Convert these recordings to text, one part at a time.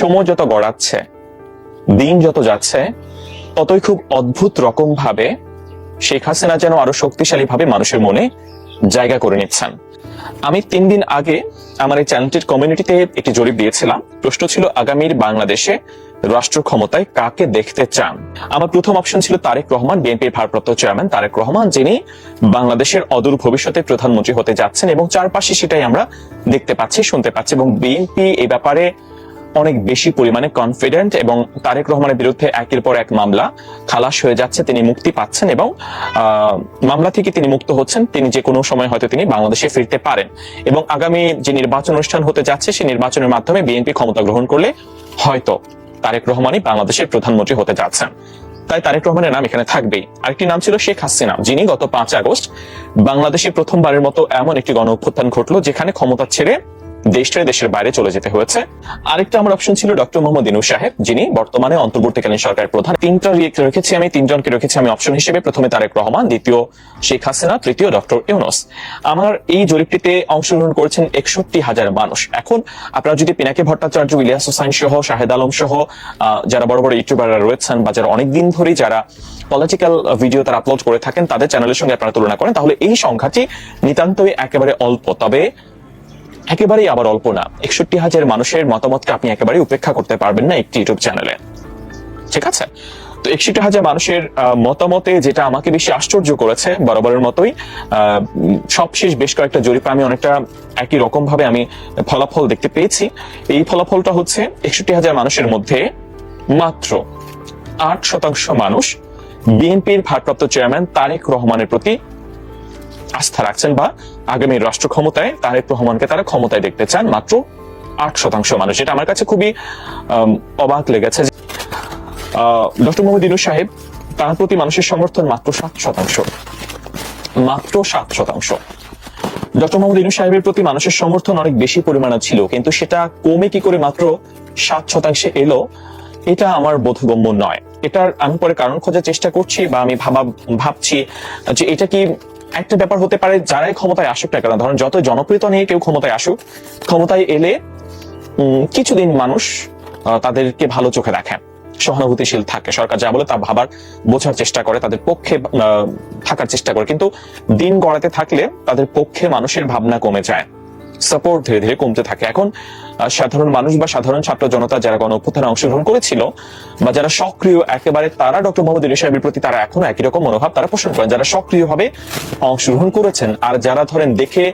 সময় যত গড়াচ্ছে, দিন যত যাচ্ছে, ততই খুব অদ্ভুত রকম ভাবে শেখ হাসিনা যেন আরও শক্তিশালী ভাবে মানুষের মনে জায়গা করে নিচ্ছেন। আমি তিন দিন আগে আমার এই চ্যানেলটির কমিউনিটিতে একটি জরিপ দিয়েছিলাম। প্রশ্ন ছিল, আগামীর বাংলাদেশে রাষ্ট্র ক্ষমতায় কাকে দেখতে চান? আমার প্রথম অপশন ছিল তারেক রহমান, বিএনপির ভারপ্রাপ্ত চেয়ারম্যান তারেক রহমান, যিনি বাংলাদেশের অদূর ভবিষ্যতে প্রধানমন্ত্রী হতে যাচ্ছেন এবং চারপাশে সেটাই আমরা দেখতে পাচ্ছি, শুনতে পাচ্ছি এবং বিএনপি এই ব্যাপারে অনেক বেশি পরিমাণে কনফিডেন্ট এবং তারেক রহমানের বিরুদ্ধে একের পর এক মামলা খালাস হয়ে যাচ্ছে, তিনি মুক্তি পাচ্ছেন এবং মামলা থেকে তিনি মুক্ত হচ্ছেন, তিনি যে কোনো সময় হয়তো তিনি বাংলাদেশে ফিরতে পারেন। এবং আগামী যে নির্বাচন অনুষ্ঠান হতে যাচ্ছে, সেই নির্বাচনের মাধ্যমে বিএনপি ক্ষমতা গ্রহণ করলে হয়তো তারেক রহমানই বাংলাদেশের প্রধানমন্ত্রী হতে যাচ্ছেন। তাই তারেক রহমানের নাম এখানে থাকবেই। আরেকটি নাম ছিল শেখ হাসিনা, যিনি গত পাঁচ আগস্ট বাংলাদেশে প্রথমবারের মতো এমন একটি গণ অভ্যুত্থান ঘটলো, যেখানে ক্ষমতা ছেড়ে দেশ ছেড়ে দেশের বাইরে চলে যেতে হয়েছে। আরেকটা আমার অপশন ছিল ডক্টর মোহাম্মদ ইনু সাহেব, যিনি বর্তমানে অন্তর্বর্তীকালীন সরকারের প্রধান। তিনটা রেখেছি আমি, তিনজনকে রেখেছি আমি অপশন হিসেবে। প্রথমে তারেক রহমান, দ্বিতীয় শেখ হাসিনা, তৃতীয় ডক্টর ইউনুস। আমার এই জরিপটিতে অংশগ্রহণ করেছেন একষট্টি হাজার মানুষ। এখন আপনারা যদি পিনাকি ভট্টাচার্য, ইলিয়াস হোসাইন সহ, শাহেদ আলম সহ যারা বড় বড় ইউটিউবাররা রয়েছেন বা যারা অনেকদিন ধরেই যারা পলিটিক্যাল ভিডিও তারা আপলোড করে থাকেন, তাদের চ্যানেলের সঙ্গে আপনারা তুলনা করেন, তাহলে এই সংখ্যাটি নিতান্তই একেবারে অল্প। তবে একেবারেই আবার অল্প না। একষট্টি হাজার মানুষের মতামতকে আপনি একেবারে উপেক্ষা করতে পারবেন না একটি ইউটিউব চ্যানেলে। ঠিক আছে? তো একষট্টি হাজার মানুষের মতামতে যেটা আমাকে বেশি আশ্চর্য করেছে বরাবরের মতোই সবশেষ বেশ কয়েকটা জরিপে আমি অনেকটা একই রকম ভাবে আমি ফলাফল দেখতে পেয়েছি। এই ফলাফলটা হচ্ছে একষট্টি হাজার মানুষের মধ্যে মাত্র আট শতাংশ মানুষ বিএনপির ভারপ্রাপ্ত চেয়ারম্যান তারেক রহমানের প্রতি আস্থা রাখছেন বা আগামী রাষ্ট্র ক্ষমতায় তারেক রহমানকে তারা ক্ষমতায় দেখতে চান মাত্র আট শতাংশ মানুষ এটা আমার কাছে খুবই অবাক লেগেছে ডক্টর মোহাম্মদ ইনু সাহেব তার প্রতি মানুষের সমর্থন মাত্র সাত শতাংশ। মাত্র সাত শতাংশ। ডক্টর মোহাম্মদ ইনু সাহেবের প্রতি মানুষের সমর্থন অনেক বেশি পরিমাণে ছিল, কিন্তু সেটা কমে কি করে মাত্র সাত শতাংশে এলো, এটা আমার বোধগম্য নয়। এটার আমি পরে কারণ খোঁজার চেষ্টা করছি বা আমি ভাবা ভাবছি যে এটা কি একটা ব্যাপার হতে পারে যারাই ক্ষমতায় আসুক না কেন। ধরেন যত জনপ্রিয়তা নিয়ে কেউ ক্ষমতায় আসুক, ক্ষমতায় এলে কিছুদিন মানুষ তাদেরকে ভালো চোখে দেখে, সহানুভূতিশীল থাকে। সরকার যা বলে তা ভাবার, বোঝার চেষ্টা করে, তাদের পক্ষে থাকার চেষ্টা করে। কিন্তু দিন গড়াতে থাকলে তাদের পক্ষে মানুষের ভাবনা কমে যায়। সাপোর্ট ধীরে ধীরে কমতে থাকে। এখন সাধারণ মানুষ বা সাধারণ ছাত্র জনতা যারা গণ অভ্যুত্থানে অংশগ্রহণ করেছিল বা যারা সক্রিয় একেবারে তারা ডক্টর মোহাম্মদ ইউনূস সাহেবের প্রতি তারা এখনও একই রকম মনোভাব তারা পোষণ করেন। যারা সক্রিয়ভাবে অংশগ্রহণ করেছেন আর যারা ধরেন দেখে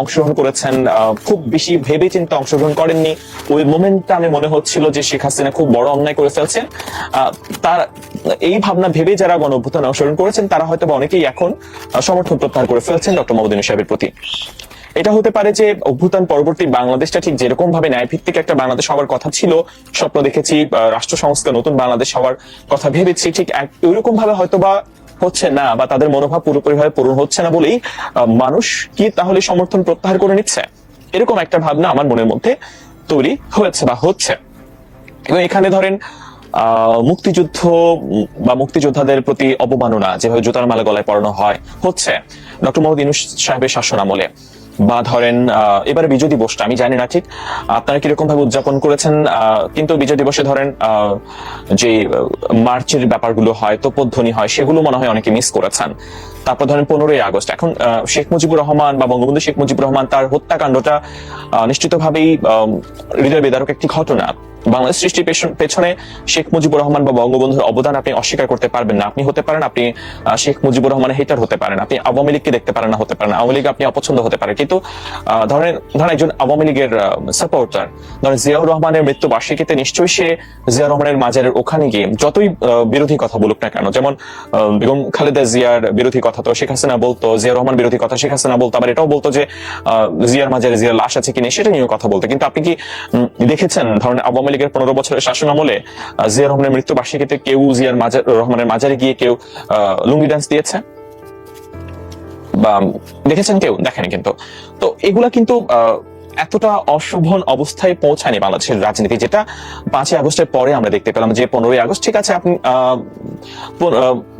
অংশগ্রহণ করেছেন খুব বেশি ভেবে চিন্তে অংশগ্রহণ করেননি, ওই মোমেন্টটা আমি মনে হচ্ছিল যে শেখ হাসিনা খুব বড় অন্যায় করে ফেলছেন। তার, এই ভাবনা ভেবে যারা গণ অভ্যুত্থানে অংশগ্রহণ করেছেন তারা হয়তো অনেকেই এখন সমর্থন প্রত্যাহার করে ফেলছেন ডক্টর মোহাম্মদ ইউনূস সাহেবের প্রতি। এটা হতে পারে যে অভ্যুত্থান পরবর্তী বাংলাদেশটা ঠিক যেরকম ভাবে ন্যায় ভিত্তিক একটা বাংলাদেশ হওয়ার কথা ছিল, স্বপ্ন দেখেছি রাষ্ট্র সংস্কার নতুন বাংলাদেশ হওয়ার কথা ভেবেছি, ঠিক এক- ওইরকম ভাবে হয়তো বা হচ্ছে না বা তাদের মনোভাব পুরোপুরি ভাবে পূরণ হচ্ছে না বলেই মানুষ কি তাহলে সমর্থন প্রত্যাহার করে নিচ্ছে? এরকম একটা ভাবনা আমার মনের মধ্যে তৈরি হয়েছে বা হচ্ছে। এবং এখানে ধরেন মুক্তিযুদ্ধ বা মুক্তিযোদ্ধাদের প্রতি অবমাননা, যেভাবে জুতার মালা গলায় পড়ানো হয়, হচ্ছে। ডক্টর মোহাম্মদ ইউনুস সাহেবের শাসন আমলে বা ধরেন এবারে বিজয় দিবসটা, আমি জানি না ঠিক, আপনারা কীরকম ভাবে উদযাপন করেছেন কিন্তু বিজয় দিবসে ধরেন যে, মার্চের ব্যাপারগুলো হয়, তোপধ্বনি হয়, সেগুলো মনে হয় অনেকে মিস করেছেন। তারপর ধরেন পনেরোই আগস্ট, এখন শেখ মুজিবুর রহমান বা বঙ্গবন্ধু শেখ মুজিবুর রহমান তার হত্যাকাণ্ডটা নিশ্চিতভাবেই হৃদয় বেদারক একটি ঘটনা। বাংলাদেশ সৃষ্টির পেছনে শেখ মুজিবুর রহমান বা বঙ্গবন্ধুর অবদান আপনি অস্বীকার করতে পারবেন না। আপনি হতে পারেন, আপনি শেখ মুজিবুর রহমানের হেটার হতে পারেন, আপনি আওয়ামী লীগকে দেখতে পারেন না, হতে পারেন আওয়ামী লীগ আপনি অপছন্দ হতে পারে কিন্তু ধরেন ধরেন একজন আওয়ামী লীগের সাপোর্টার ধরেন জিয়াউর রহমানের মৃত্যু বার্ষিকীতে নিশ্চয়ই সে জিয়া রহমানের মাজারের ওখানে গিয়ে যতই বিরোধী কথা বলুক না কেন, যেমন বেগম খালেদা জিয়ার বিরোধী কথা তো শেখ হাসিনা বলতো জিয়া রহমান বিরোধী কথা শেখ হাসিনা বলতো, আবার এটাও বলতো যে জিয়ার মাজারে জিয়ার লাশ আছে কিনা সেটা নিয়েও কথা বলতো। কিন্তু আপনি কি দেখেছেন, ধরেন আওয়ামী লীগের পনেরো বছরের শাসন আমলে জিয়া রহমানের মৃত্যু বার্ষিকীতে কেউ জিয়ার রহমানের মাজারে গিয়ে কেউ লুঙ্গি ডান্স দিয়েছে? বা দেখেছেন কেউ? দেখেনি কিন্তু। তো এগুলা কিন্তু এতটা অশোভন অবস্থায় পৌঁছায়নি বাংলাদেশের রাজনীতি, যেটা পাঁচই আগস্টের পরে আমরা দেখতে পেলাম যে পনেরোই আগস্ট, ঠিক আছে, আপনি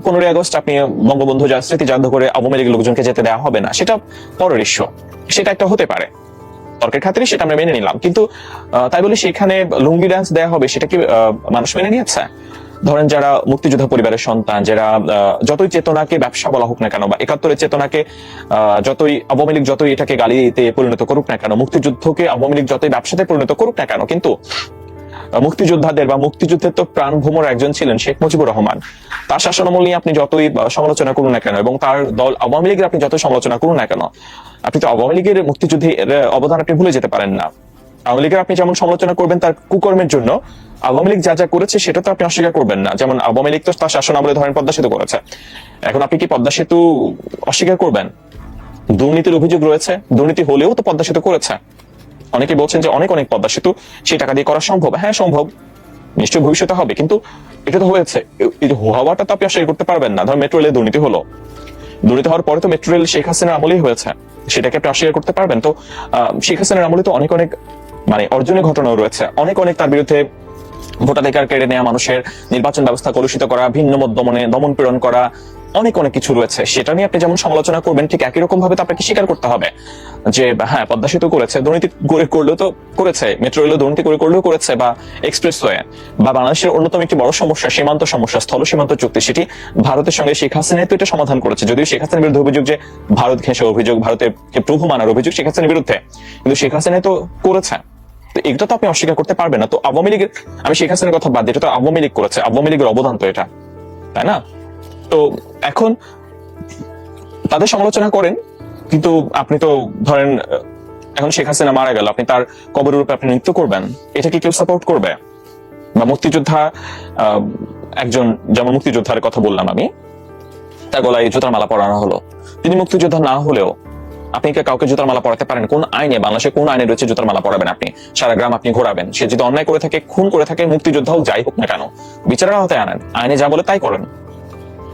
পনেরোই আগস্ট আপনি বঙ্গবন্ধু স্মৃতি জাদু করে আওয়ামী লীগের লোকজনকে যেতে দেওয়া হবে না, সেটা পরের ইস্যু সেটা একটা হতে পারে। তর্কের খাতিরে সেটা আমরা মেনে নিলাম। কিন্তু তাই বলে সেখানে লুঙ্গি ডান্স দেওয়া হবে, সেটা কি মানুষ মেনে নিয়েছে? ধরেন যারা মুক্তিযোদ্ধা পরিবারের সন্তান, যারা যতই চেতনাকে ব্যবসা বলা হোক না কেন বা একাত্তরের চেতনাকে যতই আওয়ামী লীগ যতই এটাকে গালিতে পরিণত করুক না কেন, মুক্তিযুদ্ধকে আওয়ামী লীগ যতই ব্যবসাতে পরিণত করুক না কেন, কিন্তু মুক্তিযোদ্ধাদের বা মুক্তিযুদ্ধের তো প্রাণ ভ্রমর একজন ছিলেন শেখ মুজিবুর রহমান। তার শাসনামল নিয়ে আপনি যতই সমালোচনা করুন না কেন, এবং তার দল আওয়ামী লীগের আপনি যতই সমালোচনা করুন না কেন, আপনি তো আওয়ামী লীগের মুক্তিযুদ্ধে অবদান আপনি ভুলে যেতে পারেন না। আওয়ামী লীগের আপনি যেমন সমালোচনা করবেন তার কুকর্মের জন্য, আওয়ামী লীগ যা যা করেছে সেটা তো আপনি অস্বীকার করবেন না। যেমন আওয়ামী লীগ তো তার শাসন আমলে ধরেন পদ্মা সেতু করেছে। এখন আপনি কি পদ্মা সেতু অস্বীকার করবেন? দুর্নীতির অভিযোগ রয়েছে, দুর্নীতি হলেও তো পদ্মা সেতু করেছে। অনেকে বলছেন যে অনেক অনেক পদ্মা সেতু সেই টাকা দিয়ে করা সম্ভব। হ্যাঁ সম্ভব। নিশ্চয়ই ভবিষ্যতে হবে, কিন্তু এটা তো হয়েছে। হওয়াটা তো আপনি অস্বীকার করতে পারবেন না। ধর মেট্রো রেলে দুর্নীতি হলো। দুর্নীতি হওয়ার পরে তো মেট্রো রেল শেখ হাসিনার আমলেই হয়েছে। সেটাকে আপনি অস্বীকার করতে পারবেন। তো শেখ হাসিনার আমলে তো অনেক অনেক মানে অর্জনের ঘটনাও রয়েছে। অনেক অনেক তার বিরুদ্ধে ভোটাধিকার কেড়ে নেওয়া মানুষের নির্বাচন ব্যবস্থা কলুষিত করা, ভিন্ন মত দমনে দমন পীড়ন করা অনেক অনেক কিছু রয়েছে। সেটা নিয়ে আপনি যেমন সমালোচনা করবেন ঠিক একই রকম ভাবে তো আপনাকে স্বীকার করতে হবে। যে হ্যাঁ পদ্মা সেতু করেছে দুর্নীতি করে করলেও তো করেছে মেট্রো রেলও দুর্নীতি করে করলেও করেছে বা এক্সপ্রেসওয়ে বা বাংলাদেশের অন্যতম একটি বড় সমস্যা সীমান্ত সমস্যা স্থল সীমান্ত চুক্তি সেটি ভারতের সঙ্গে শেখ হাসিনা তো এটা সমাধান করেছে। যদিও শেখ হাসিনার বিরুদ্ধে অভিযোগ যে ভারত ঘেঁষে অভিযোগ ভারতের প্রভু মানার অভিযোগ শেখ হাসিনার বিরুদ্ধে কিন্তু শেখ হাসিনা তো করেছে। তো এটা তো আপনি অস্বীকার করতে পারবেন না। তো আওয়ামী লীগের আমি শেখ হাসিনার কথা বাদ দিই, এটা তো আওয়ামী লীগ করেছে আওয়ামী লীগের অবদান তো এটা তাই না? তো এখন তাদের সমালোচনা করেন, কিন্তু আপনি তো ধরেন এখন শেখ হাসিনা মারা গেল, আপনি তার কবরের উপরে আপনি নৃত্য করবেন, এটা কি কেউ সাপোর্ট করবে? বা মুক্তিযোদ্ধা একজন যেমন মুক্তিযোদ্ধার কথা বললাম আমি, তার গলায় জুতার মালা পরানো হলো। তিনি মুক্তিযোদ্ধা না হলেও আপনি কি কাউকে জুতার মালা পরাতে পারেন? কোন আইনে, বাংলাদেশে কোন আইনে রয়েছে জুতার মালা পরাবেন আপনি? সারা গ্রাম আপনি ঘোরাবেন। সে যদি অন্যায় করে থাকে, খুন করে থাকে, মুক্তিযোদ্ধাও যাই হোক না কেন। বিচারের আওতায় আনেন। আইনে যা বলে তাই করেন।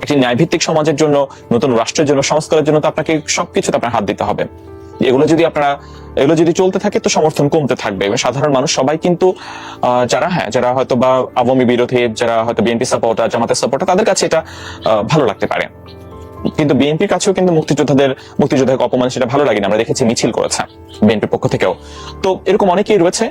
একটি ন্যায়ভিত্তিক সমাজের জন্য, নতুন রাষ্ট্রের জন্য, সংস্কারের জন্য তো আপনাকে সবকিছুতে আপনার হাত দিতে হবে। এগুলো যদি আপনারা, এগুলো যদি চলতে থাকে তো সমর্থন কমতে থাকবে। এবং সাধারণ মানুষ সবাই কিন্তু যারা হ্যাঁ যারা হয়তো বা আওয়ামী বিরোধী, যারা হয়তো বিএনপি সাপোর্টার জামাতের সাপোর্টার তাদের কাছে এটা ভালো লাগতে পারে। কিন্তু বিএনপির কাছেও কিন্তু মুক্তিযোদ্ধাদের, মুক্তিযোদ্ধাকে অপমান সেটা ভালো লাগে না আমরা দেখেছি মিছিল করেছে বিএনপির পক্ষ থেকেও। তো এরকম অনেকেই রয়েছে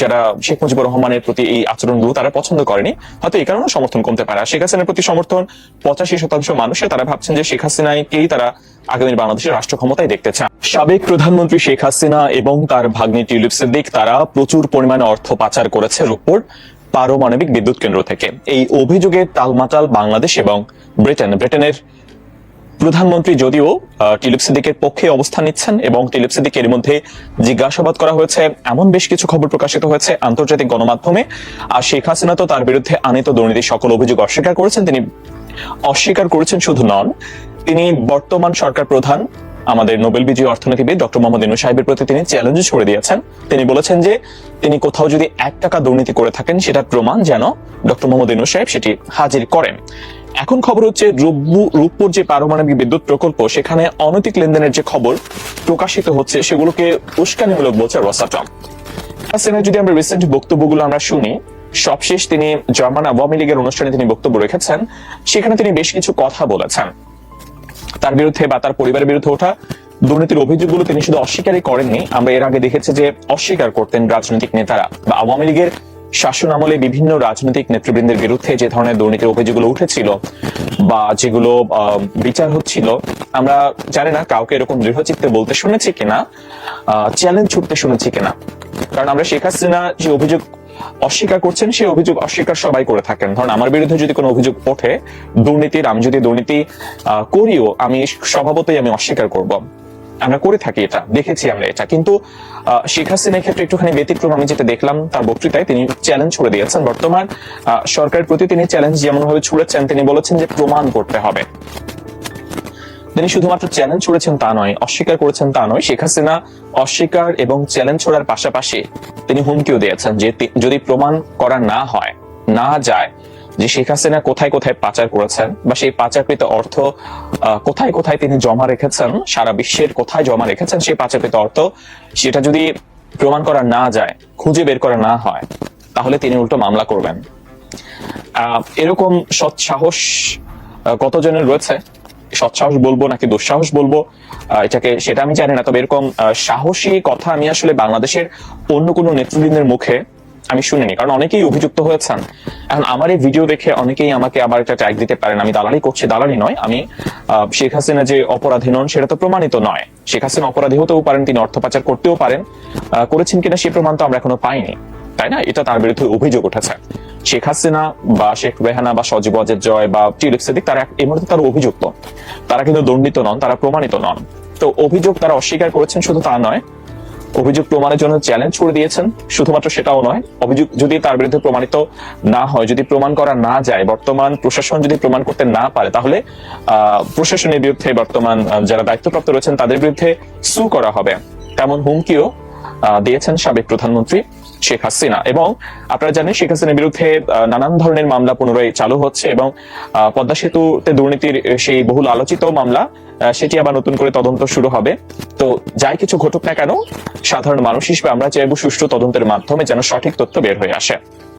যারা শেখ মুজিবুর রহমানের প্রতি এই আচরণগুলো তারা পছন্দ করেনি। হয়তো এই কারণে সমর্থন কমতে পারে। শেখ হাসিনার প্রতি সমর্থন পঁচাশি শতাংশ মানুষের তারা ভাবছেন যে শেখ হাসিনাকেই তারা আগামী বাংলাদেশের রাষ্ট্র ক্ষমতায় দেখতে চান। সাবেক প্রধানমন্ত্রী শেখ হাসিনা এবং তার ভাগ্নি টিউলিপ সিদ্দিক, তারা প্রচুর পরিমাণে অর্থ পাচার করেছে রূপপুর পারমাণবিক বিদ্যুৎ কেন্দ্র থেকে। এই অভিযোগের টালমাটাল বাংলাদেশ এবং ব্রিটেন, ব্রিটেনের প্রধানমন্ত্রী যদিও আহ, টিলিপ সিদ্দিকের পক্ষে অবস্থান নিচ্ছেন এবং টিলিপ সিদ্দিকের মধ্যে জিজ্ঞাসাবাদ করা হয়েছে এমন বেশ কিছু খবর প্রকাশিত হয়েছে আন্তর্জাতিক গণমাধ্যমে। আর শেখ হাসিনা তো তার বিরুদ্ধে আনিত দুর্নীতির সকল অভিযোগ অস্বীকার করেছেন তিনি অস্বীকার করেছেন শুধু নন তিনি বর্তমান সরকার প্রধান আমাদের নোবেল বিজয়ী অর্থনীতিবিদ ডক্টর মোহাম্মদ ইনু সাহেবের প্রতি তিনি চ্যালেঞ্জ ছড়ে দিয়েছেন। তিনি বলেছেন যে তিনি কোথাও যদি এক টাকা দুর্নীতি করে থাকেন সেটা প্রমাণ যেন ডক্টর মোহাম্মদ ইনু সাহেব সেটি হাজির করেন। এখন খবর হচ্ছে রূপপুর যে পারমাণবিক বিদ্যুৎ প্রকল্প, সেখানে অনৈতিক লেনদেনের যে খবর প্রকাশিত হচ্ছে, সেগুলোকে উস্কানিমূলক বলছে রসাটম হাসিনা যদি আমরা রিসেন্ট বক্তব্যগুলো আমরা শুনি, সবশেষ তিনি জার্মান আওয়ামী লীগের অনুষ্ঠানে তিনি বক্তব্য রেখেছেন, সেখানে তিনি বেশ কিছু কথা বলেছেন। তার বিরুদ্ধে বা তার পরিবারের বিরুদ্ধে ওঠা দুর্নীতির অভিযোগগুলো তিনি শুধু অস্বীকারই করেননি, আমরা এর আগে দেখেছি যে অস্বীকার করতেন রাজনৈতিক নেতারা বা আওয়ামী লীগের শাসন আমলে বিভিন্ন রাজনৈতিক নেতৃবৃন্দের বিরুদ্ধে যে ধরনের দুর্নীতির অভিযোগগুলো উঠেছিল বা যেগুলো বিচার হচ্ছিল, আমরা জানি না কাউকে এরকম দৃঢ়চিত্তে বলতে শুনেছি কিনা চ্যালেঞ্জ ছুটতে শুনেছি কিনা। কারণ আমরা শেখ হাসিনা যে অভিযোগ অস্বীকার করছেন, সেই অভিযোগ অস্বীকার সবাই করে থাকেন। ধরুন, আমার বিরুদ্ধে যদি কোনো অভিযোগ ওঠে, দুর্নীতির, আমি যদি দুর্নীতি করিও, আমি স্বভাবতই আমি অস্বীকার করব। আমরা করে থাকি এটা, দেখেছি আমরা এটা। কিন্তু শেখ হাসিনার ক্ষেত্রে একটুখানি ব্যতিক্রম আমি যেটা দেখলাম তার বক্তৃতায় তিনি চ্যালেঞ্জ ছুড়ে দিয়েছেন। বর্তমান সরকারের প্রতি তিনি চ্যালেঞ্জ যেমন ভাবে ছুড়েছেন, তিনি বলেছেন যে প্রমাণ করতে হবে। তিনি শুধুমাত্র চ্যালেঞ্জ ছুড়েছেন তা নয়, অস্বীকার করেছেন তা নয়, শেখ হাসিনা অস্বীকার এবং চ্যালেঞ্জ ছোড়ার পাশাপাশি তিনি হুমকিও দিয়েছেন যে যদি প্রমাণ করা না হয়, না যায় যে শেখ হাসিনা কোথায় কোথায় পাচার করেছেন বা সেই পাচারকৃত অর্থ কোথায় কোথায় তিনি জমা রেখেছেন, সারা বিশ্বের কোথায় জমা রেখেছেন সেই পাচারকৃত অর্থ, সেটা যদি প্রমাণ করা না যায়, খুঁজে বের করা না হয়, তাহলে তিনি উল্টো মামলা করবেন। এরকম সৎ সাহস কতজনের রয়েছে? সৎসাহস বলব নাকি দুঃসাহস বলব? এটাকে, সেটা আমি জানি না, তবে এরকম সাহসী কথা আমি আসলে বাংলাদেশের অন্য কোনো নেতৃবৃন্দের মুখে আমি শুনিনি, কারণ অনেকেই অভিযুক্ত হয়েছেন। এখন আমার এই ভিডিও দেখে অনেকেই আমাকে আবার একটা ট্যাগ দিতে পারেন। আমি দালালি করছি, দালালি নয়। আমি শেখ হাসিনা যে অপরাধী নন, সেটা তো প্রমাণিত নয়। শেখ হাসিনা অপরাধী হতেও পারেন, তিনি অর্থ পাচার করতেও পারেন। করেছেন কিনা সেই প্রমাণ তো আমরা এখনও পাইনি। তাই না? এটা তার বিরুদ্ধে অভিযোগ উঠেছে। শেখ হাসিনা বা শেখ রেহানা বা সজীব অজের জয় বা টিউলিপ সিদ্দিক, তারা এই মুহূর্তে তারা অভিযুক্ত। তারা কিন্তু দণ্ডিত নন, তারা প্রমাণিত নন। তো অভিযোগ তারা অস্বীকার করেছেন শুধু তা নয় অভিযোগ প্রমাণের জন্য চ্যালেঞ্জ করে দিয়েছেন। শুধুমাত্র সেটাও নয়, অভিযোগ যদি তার বিরুদ্ধে প্রমাণিত না হয়, যদি প্রমাণ করা না যায়, বর্তমান প্রশাসন যদি প্রমাণ করতে না পারে, তাহলে প্রশাসনের বিরুদ্ধে বর্তমান যারা দায়িত্বপ্রাপ্ত রয়েছেন, তাদের বিরুদ্ধে সু করা হবে। তেমন হুমকিও দিয়েছেন সাবেক প্রধানমন্ত্রী। শেখ হাসিনা। এবং আপনারা জানেন শেখ হাসিনার বিরুদ্ধে নানান ধরনের মামলা পুনরায় চালু হচ্ছে এবং পদ্মা সেতুতে দুর্নীতির সেই বহুল আলোচিত মামলা সেটি আবার নতুন করে তদন্ত শুরু হবে। তো যাই কিছু ঘটুক না কেন, সাধারণ মানুষ হিসেবে আমরা চাইব সুষ্ঠু তদন্তের মাধ্যমে যেন সঠিক তথ্য বের হয়ে আসে।